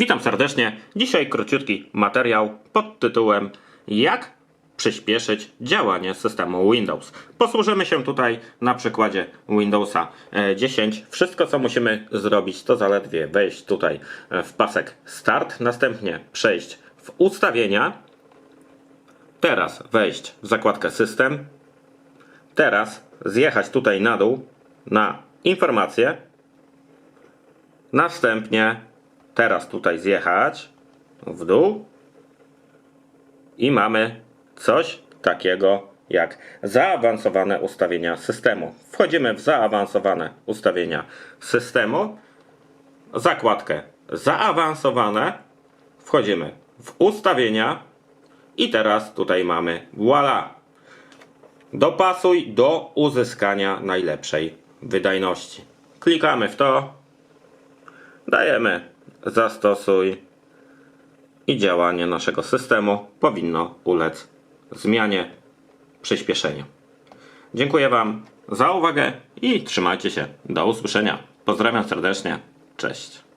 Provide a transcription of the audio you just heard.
Witam serdecznie. Dzisiaj króciutki materiał pod tytułem Jak przyspieszyć działanie systemu Windows. Posłużymy się tutaj na przykładzie Windowsa e, 10. Wszystko co musimy zrobić to zaledwie wejść tutaj e, w pasek Start, następnie przejść w ustawienia, teraz wejść w zakładkę System, teraz zjechać tutaj na dół na informacje, Następnie teraz tutaj zjechać w dół i mamy coś takiego jak zaawansowane ustawienia systemu. Wchodzimy w zaawansowane ustawienia systemu, zakładkę zaawansowane, wchodzimy w ustawienia i teraz tutaj mamy voila. Dopasuj do uzyskania najlepszej wydajności. Klikamy w to, Dajemy zastosuj i działanie naszego systemu powinno ulec zmianie, przyspieszeniu. Dziękuję Wam za uwagę i trzymajcie się. Do usłyszenia. Pozdrawiam serdecznie. Cześć.